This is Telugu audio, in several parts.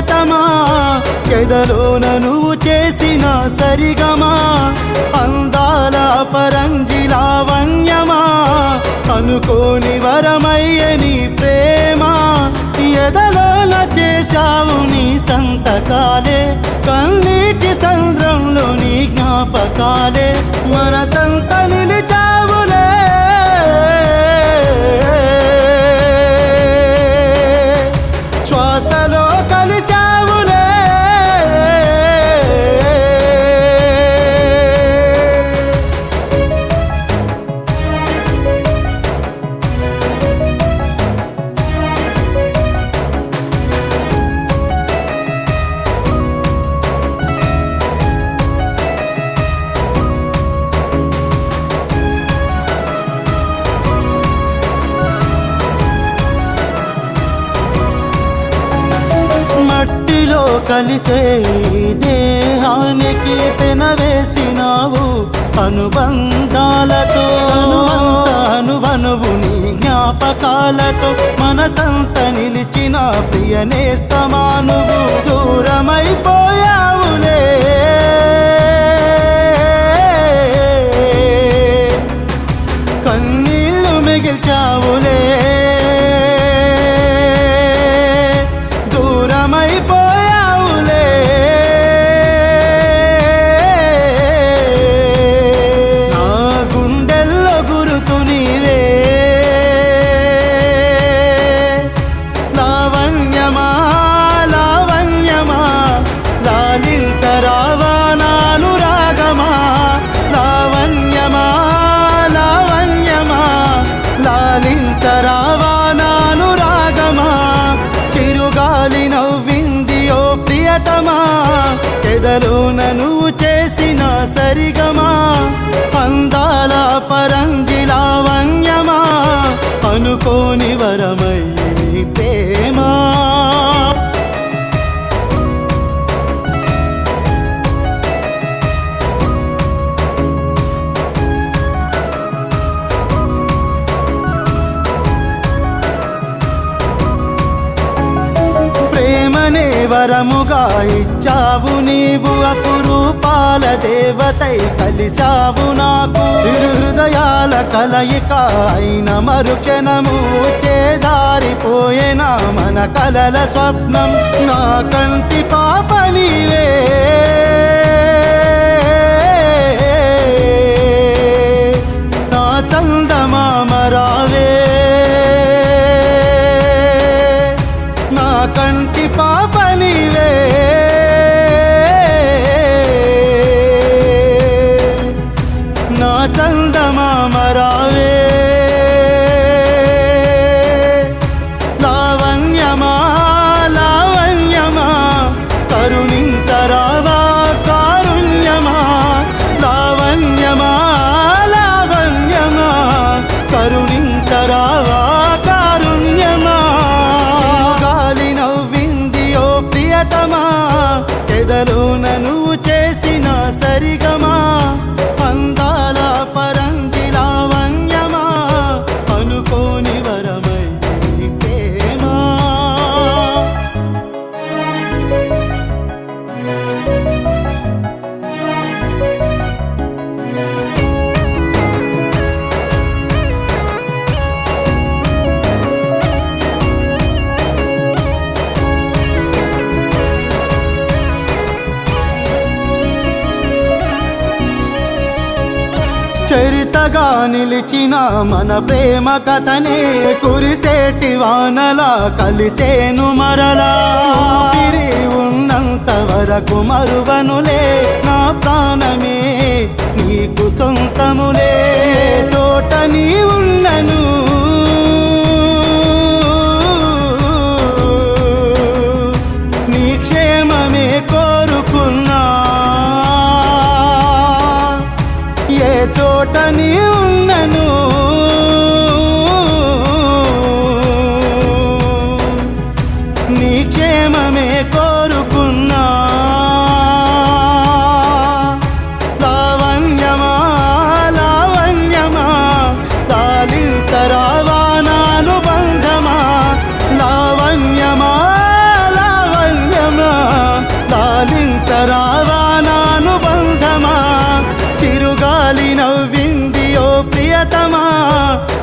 ప్రియతమా ఎదలోన నువ్వు చేసిన సరిగమా? అందాల పరంజి లావణ్యమా అనుకోని వరమయ్యని ప్రేమ? ఎదలోన చేశావు నీ సంతకాలే? కన్నీటి సంద్రంలో నీ జ్ఞాపకాలే? మన నిలిచావులే కలిసే దేహానికి పెనవేసినావు అనుబంధాలతో అనువంత అనువనువు నీ జ్ఞాపకాలతో మనసంత నిలిచిన ప్రియ నేస్తమానువు దూరమైపోయావులే. కన్నీళ్ళు మిగిల్చావులే. ఎదలోన నువ్వు చేసిన సరిగమా? అందాల పరంగి లావణ్యమా అనుకోని వరమయ్య వరముగా ఇచ్చావు నీవు అపురూపాల దేవతై కలిసావు నాకు. హృదయాల కలయిక అయిన మరుక్షణము చేదారిపోయేనా మన కలల స్వప్నం. నా కంటి పాప నీవే కంటి పాప నీవే. చరితగా నిలిచిన మన ప్రేమ కథనే కురిసేటి వానలా కలిసేను మరలా. తిరి ఉన్నంత వరకు మరువనులే నా ప్రాణమే నీకు సొంతములే. చోట నీ ఉన్నను. నీ క్షే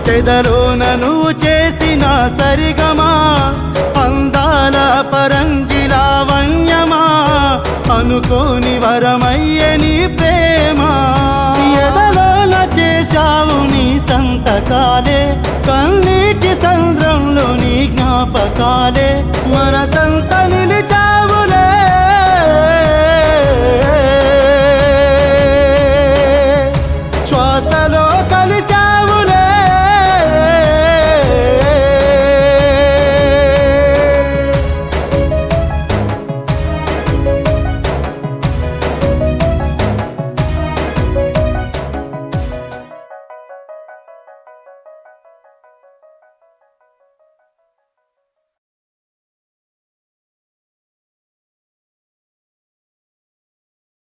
పెదలోన నువ్వు చేసిన సరిగమా? అందాల పరంజిలా వన్యమా? అనుకోని వరమయ్యే నీ ప్రేమ? ఎదలోన చేశావు నీ సంతకాలే? కన్నీటి సంద్రంలో నీ జ్ఞాపకాలే? మన